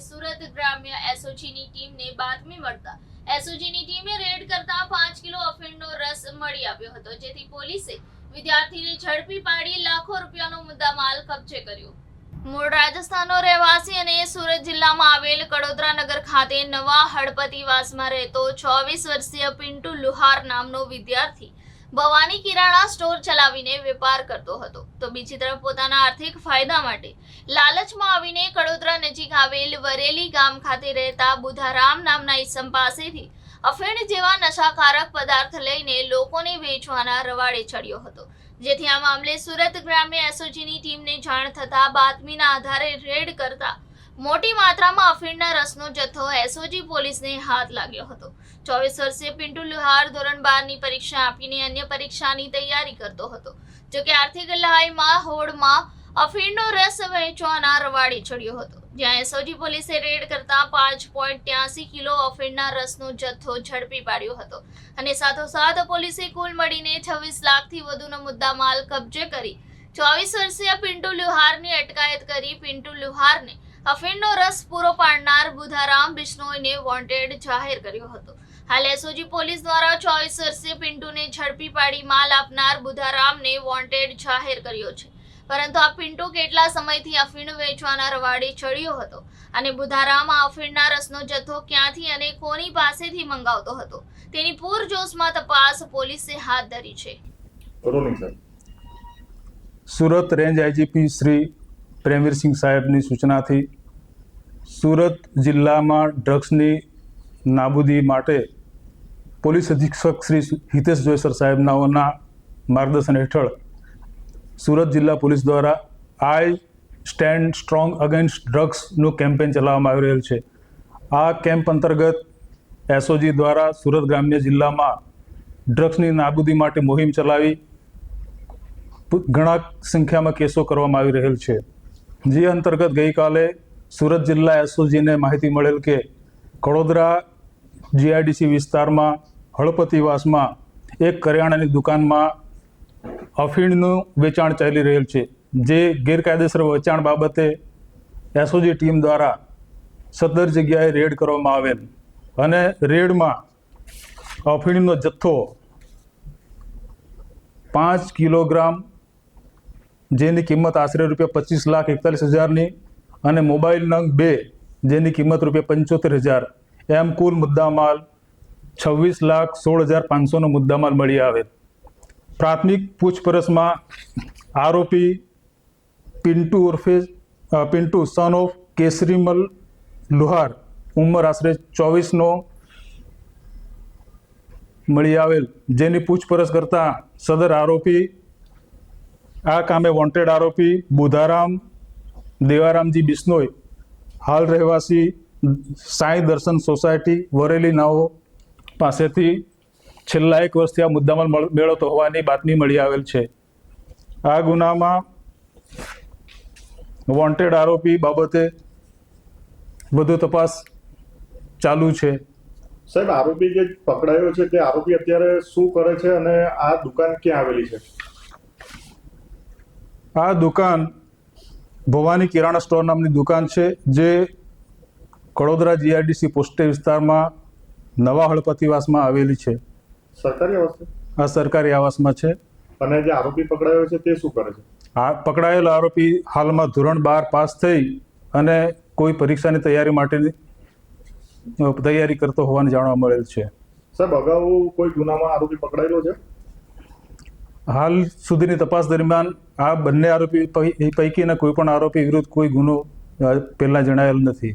સુરત ઝડપી પાડી લાખો રૂપિયાનો મુદ્દામાલ કબજે કર્યો. મૂળ રાજસ્થાનનો રહેવાસી અને સુરત જિલ્લામાં આવેલ કડોદરા નગર ખાતે નવા હળપતિવાસમાં રહેતો ચોવીસ વર્ષીય પિન્ટુ લુહાર નામનો વિદ્યાર્થી ભવાની કિરાણા સ્ટોર ચલાવીને વેપાર કરતો હતો. તો બીજી તરફ પોતાના આર્થિક ફાયદા માટે લાલચમાં આવીને કડોદરા નજીક આવેલ વરેલી ગામ ખાતે રહેતા બુધારામ નામના ઈસમ પાસેથી અફીણ જેવા નશાકારક પદાર્થ લઈને લોકોને વેચવાના રવાડે ચડ્યો હતો. જેથી આ મામલે સુરત ગ્રામ્ય એસઓજીની ટીમને જાણ થતા બાતમીના આધારે રેડ કરતા મોટી માત્રામાં અફીણના રસનો જથ્થો એસઓજી પોલીસને હાથ લાગ્યો હતો. ચોવીસ વર્ષે પિન્ટુ લુહાર ધોરણ બારની પરીક્ષા આપીને અન્ય પરીક્ષાની તૈયારી કરતો હતો. જોકે આર્થિક લહાઈમાં હોડમાં અફીણનો રસ વહેંચવાના રવાડે ચડ્યો હતો. જ્યાં એસઓજી પોલીસે રેડ કરતા પાંચ પોઈન્ટ ત્યાસી કિલો અફીણના રસનો જથ્થો ઝડપી પાડ્યો હતો અને સાથોસાથ પોલીસે કુલ મળીને છવ્વીસ લાખથી વધુનો મુદ્દામાલ કબજે કરી ચોવીસ વર્ષીય પિન્ટુ લુહારની અટકાયત કરી પિન્ટુ લુહારને અફીણનો રસ પૂરો પાડનાર બુધારામ બિશ્નોઈને વોન્ટેડ જાહેર કર્યો હતો. હાલ એસઓજી પોલીસ દ્વારા ચોવીસ વર્ષે પિન્ટુને ઝડપી પાડી માલ આપનાર બુધારામને વોન્ટેડ જાહેર કર્યો છે. પરંતુ આ પિન્ટુ કેટલા સમયથી અફીણ વેચવાના રવાડે ચડ્યો હતો અને બુધારામ આ અફીણના રસનો જથ્થો ક્યાંથી અને કોની પાસેથી મંગાવતો હતો? તેની પૂરજોશમાં તપાસ પોલીસે હાથ ધરી છે. સુરત રેન્જ આઈજીપી શ્રી પ્રેમવીરસિંહ સાહેબની સૂચનાથી સુરત જિલ્લામાં ડ્રગ્સની નાબૂદી માટે પોલીસ અધિક્ષક શ્રી હિતેશ જોયસર સાહેબનાઓના માર્ગદર્શન હેઠળ સુરત જિલ્લા પોલીસ દ્વારા આઈ સ્ટેન્ડ સ્ટ્રોંગ અગેન્સ્ટ ડ્રગ્સનું કેમ્પેન ચલાવવામાં આવી રહેલ છે. આ કેમ્પ અંતર્ગત એસઓજી દ્વારા સુરત ગ્રામ્ય જિલ્લામાં ડ્રગ્સની નાબૂદી માટે મુહિમ ચલાવી, ઘણા સંખ્યામાં કેસો કરવામાં આવી રહેલ છે. જે અંતર્ગત ગઈકાલે સુરત જિલ્લા એસઓજીને માહિતી મળેલ કે કડોદરા જીઆઈડીસી વિસ્તારમાં હળપતિવાસમાં એક કરિયાણાની દુકાનમાં અફીણનું વેચાણ ચાલી રહેલ છે, જે ગેરકાયદેસર વેચાણ બાબતે એસઓજી ટીમ દ્વારા સદર જગ્યાએ રેડ કરવામાં આવેલ અને રેડમાં અફીણનો જથ્થો પાંચ કિલોગ્રામ જેની કિંમત આશરે રૂપિયા પચીસ લાખ એકતાલીસ હજારની અને મોબાઈલ નંગ બે જેની કિંમત રૂપિયા પંચોતેર હજાર. એમ કુલ મુદ્દામાલ છવ્વીસ લાખ સોળ હજાર પાંચસોનો મુદ્દામાલ મળી આવે. પ્રાથમિક પૂછપરછમાં આરોપી પિન્ટુ ઉર્ફે પિન્ટુ સન ઓફ કેસરીમલ લુહાર ઉંમર આશરે ચોવીસનો મળી આવેલ. જેની પૂછપરછ કરતાં સદર આરોપી આ કામે વોન્ટેડ આરોપી બુધારામ દેવારામજી બિશ્નોઈ, હાલ રહેવાસી સાંઈ દર્શન સોસાયટી, વરેલી નાઓ પાસેથી છેલ્લા એક વર્ષથી આ મુદ્દામાં મેળવતો હોવાની બાતમી મળી આવેલ છે. આ ગુનામાં વોન્ટેડ આરોપી બાબતે વધુ તપાસ ચાલુ છે. સાહેબ, આરોપી જે પકડાયો છે તે આરોપી અત્યારે શું કરે છે અને આ દુકાન ક્યાં આવેલી છે? આ દુકાન ભવાની કિરાણા સ્ટોર નામની દુકાન છે જે કડોદરા જીઆરડીસી પોસ્ટે વિસ્તારમાં નવા હળપતિવાસમાં આવેલી છે. સરકારી આવાસ આ સરકારી આવાસમાં છે. અને જે આરોપી પકડાયો છે તે શું કરે છે? આ પકડાયેલ આરોપી હાલમાં ધોરણ બાર પાસ થઈ અને કોઈ પરીક્ષાની તૈયારી માટેની તૈયારી કરતો હોવાનું જાણવા મળેલ છે. સાહેબ અગાઉ કોઈ ગુનામાં આરોપી પકડાયેલો છે? હાલ સુધીની તપાસ દરમિયાન આ બંને આરોપી પૈકીના કોઈ પણ આરોપી વિરુદ્ધ કોઈ ગુનો પહેલા જણાયેલ નથી.